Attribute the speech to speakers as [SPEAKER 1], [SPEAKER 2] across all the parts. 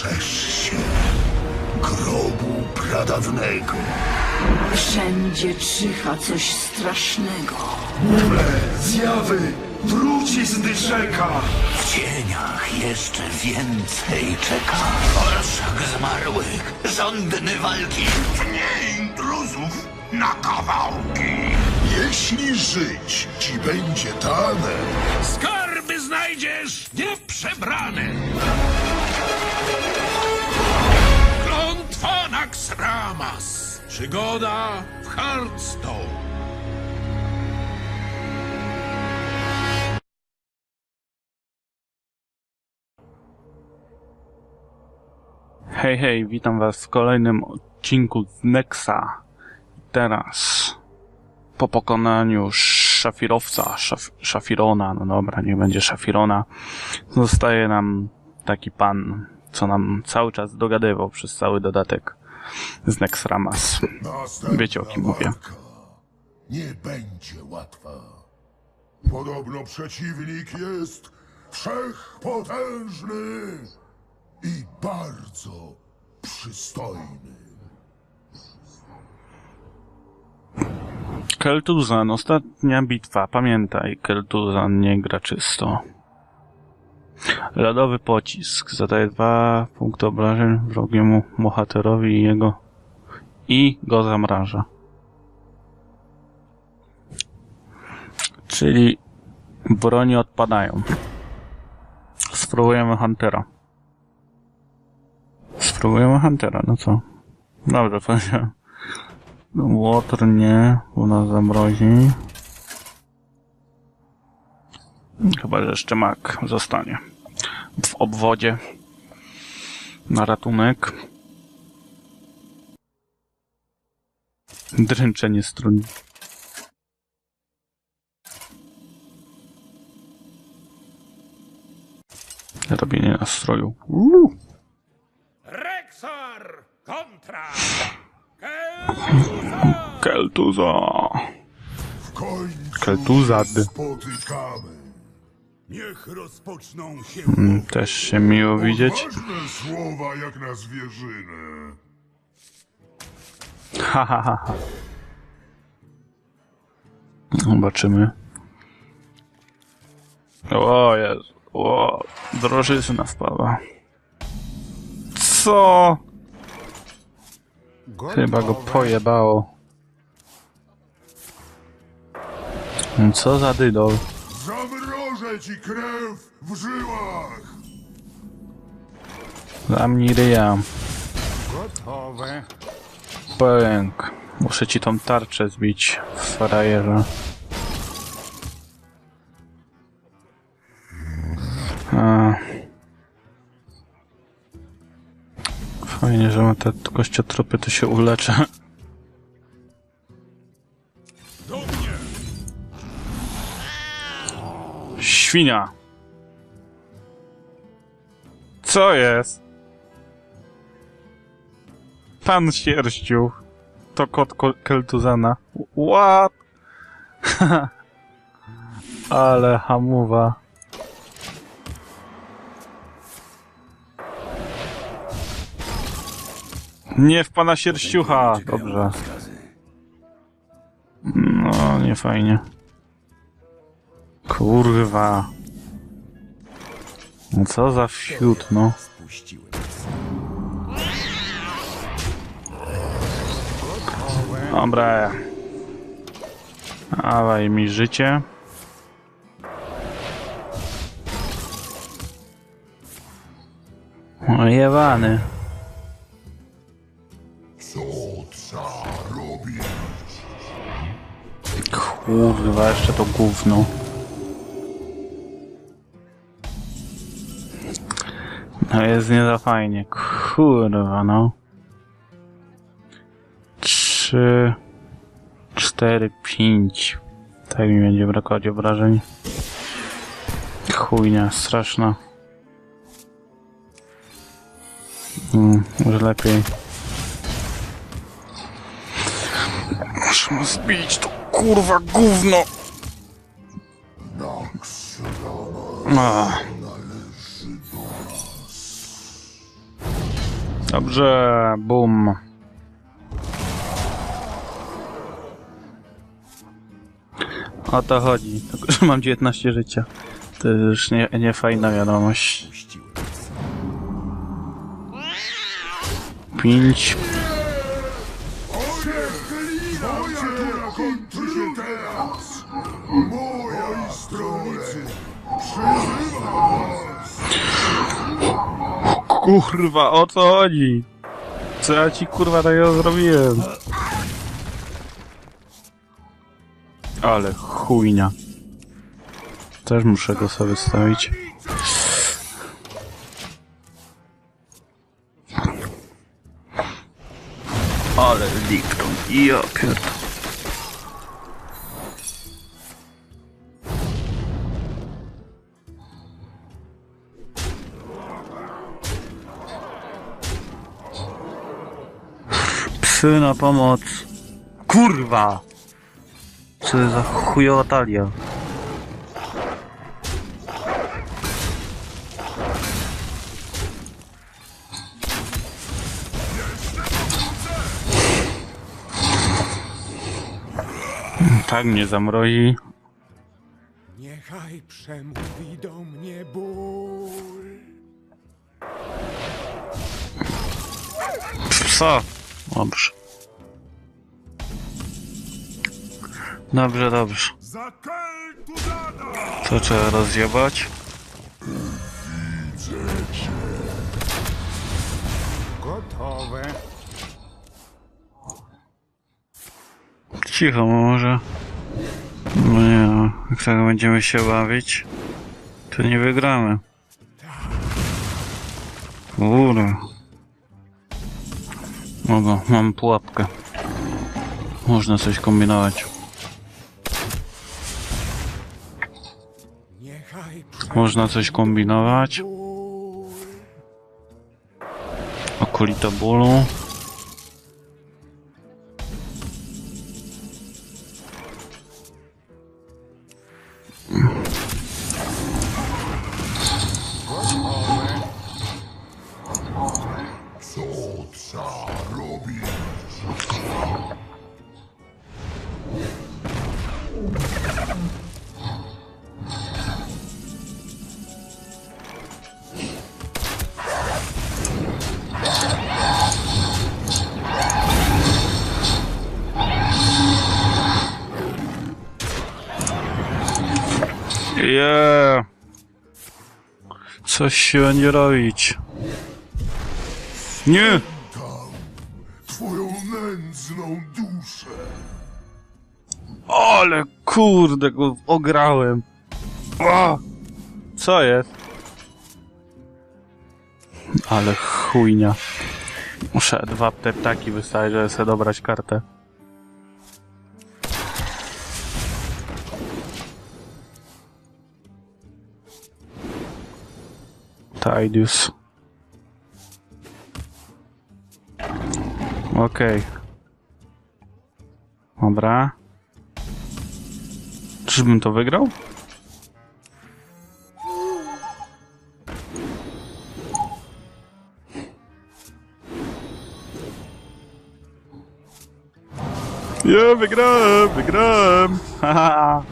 [SPEAKER 1] Strzeż się grobu pradawnego.
[SPEAKER 2] Wszędzie czyha coś strasznego.
[SPEAKER 1] Mule, zjawy, wróci z dyszeka.
[SPEAKER 3] W cieniach jeszcze więcej czeka. Orszak zmarłych, żądny walki.
[SPEAKER 1] Nie intruzów na kawałki. Jeśli żyć ci będzie dane,
[SPEAKER 3] Skarby znajdziesz nieprzebrane. Naxramas. Przygoda w Hearthstone.
[SPEAKER 4] Hej, hej, witam was w kolejnym odcinku z Nexa. Teraz, po pokonaniu szafirowca, szaf, szafirona, no dobra, niech będzie szafirona, zostaje nam taki pan, co nam cały czas dogadywał przez cały dodatek z Nexramas. Wiecie, o kim mówię.
[SPEAKER 1] Nie będzie łatwa. Podobno przeciwnik jest wszechpotężny i bardzo przystojny.
[SPEAKER 4] Keltuzan, ostatnia bitwa, pamiętaj, Keltuzan nie gra czysto. Lodowy pocisk zadaje dwa punkty obrażeń wrogiemu bohaterowi i jego i go zamraża. Czyli broni odpadają. Spróbujemy Huntera. Spróbujemy Huntera, no co? Dobrze, powiedziałem. Łotr nie, u nas zamrozi. Chyba, że jeszcze mak zostanie w obwodzie na ratunek. Dręczenie strun. Robienie nastroju. Uuu.
[SPEAKER 3] Rexar kontra.
[SPEAKER 4] Keltuza.
[SPEAKER 1] Końcu
[SPEAKER 4] Keltuzad.
[SPEAKER 1] spotykamy.
[SPEAKER 3] Niech rozpoczną się
[SPEAKER 4] Mm, Też się miło widzieć.
[SPEAKER 1] Ważne słowa jak na zwierzynę.
[SPEAKER 4] Ha, ha, ha, ha. Zobaczymy. O Jezu. O, drożyzna wpadła. Co? Chyba go pojebało. Co za dydol.
[SPEAKER 1] Zamrożę ci krew w żyłach.
[SPEAKER 4] Zamknij ryja. Pęk. Muszę ci tą tarczę zbić, frajerze. A. Fajnie, że ma te kościotropy, to się uleczę. Świnia! Co jest? Pan sierściu. To kot Ko- Keltuzana. What? Ale hamuwa. Nie w pana sierściucha. Dobrze. No, nie fajnie. Kurwa. No co za fiut, no. Dobra. Dawaj mi życie. Ojewany.
[SPEAKER 1] Co trzeba robić?
[SPEAKER 4] Kurwa, jeszcze to gówno. No jest nie za fajnie. Kurwa, no. Trzy, cztery, pięć. Tak mi będzie brakować obrażeń. Chujnia, straszna. Mm, może lepiej. Muszę mu zbić to kurwa gówno.
[SPEAKER 1] Nox
[SPEAKER 4] Dobrze, bum. O to chodzi. Mam 19 życia. To już nie, nie fajna wiadomość. 5. Kurwa, o co chodzi? Co ja ci kurwa takiego zrobiłem? Ale chujnia. Też muszę go sobie stawić. Ale likron. Ja pierdolę. Psy na pomoc. Kurwa! Co za chujowa talia. Tak mnie zamrozi.
[SPEAKER 5] Niechaj przemówi do mnie ból.
[SPEAKER 4] Psa. Dobrze. Dobrze, dobrze. To trzeba rozjebać.
[SPEAKER 5] Gotowe.
[SPEAKER 4] Cicho może. No nie no, jak tak będziemy się bawić, to nie wygramy. Kurde. Mogę, mam pułapkę. Można coś kombinować. Można coś kombinować. Okolita bólu. Yeah. Coś się będzie robić. Nie!
[SPEAKER 1] Twoją nędzną duszę!
[SPEAKER 4] Ale kurde, go ograłem. O! Co jest? Ale chujnia. Muszę dwa ptaki wystawić, żeby sobie dobrać kartę. Tidius. Okej. Dobra. Czyżbym to wygrał? Ja wygrałem, wygrałem. Haha.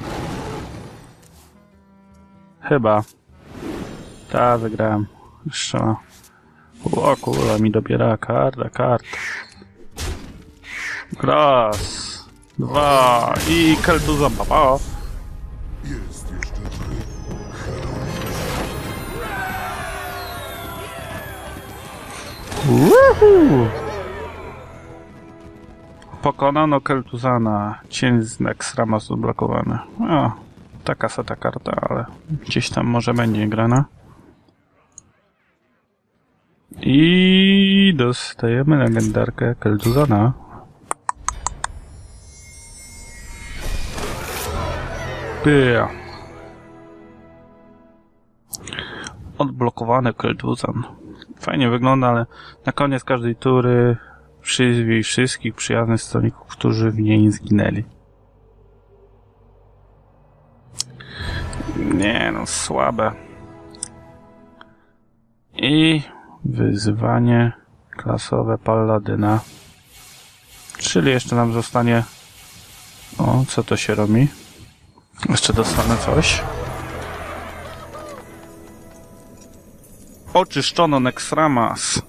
[SPEAKER 4] Chyba. Tak, wygrałem. Ma. O kurwa, mi dobiera karta, kart. Raz, dwa i
[SPEAKER 1] jeszcze żywy.
[SPEAKER 4] Woohoo! Pokonano Keltuzana. Cień z Nexramas odblokowany. O, taka seta karta, ale gdzieś tam może będzie grana. I dostajemy legendarkę Keltuzana. Yeah. Odblokowany Keltuzan. Fajnie wygląda, ale na koniec każdej tury przyzwij wszystkich przyjaznych stronników, którzy w niej zginęli. Nie no, słabe. I wyzywanie Klasowe palladyna. Czyli jeszcze nam zostanie... O, co to się robi? Jeszcze dostanę coś. Oczyszczono Nexramas.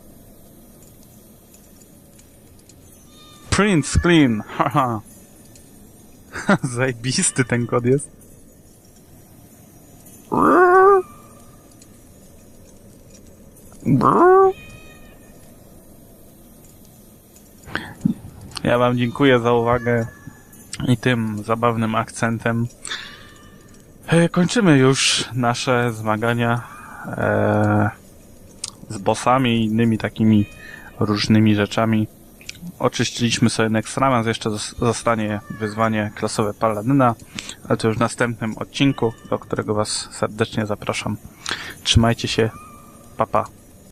[SPEAKER 4] Prince Clean. Haha. Zajebisty ten kod jest. Ja wam dziękuję za uwagę i tym zabawnym akcentem. E, Kończymy już nasze zmagania e, z bossami i innymi takimi różnymi rzeczami. Oczyściliśmy sobie Nextramas, jeszcze zos- zostanie wyzwanie klasowe Paladyna, ale to już w następnym odcinku, do którego was serdecznie zapraszam. Trzymajcie się, papa. Pa.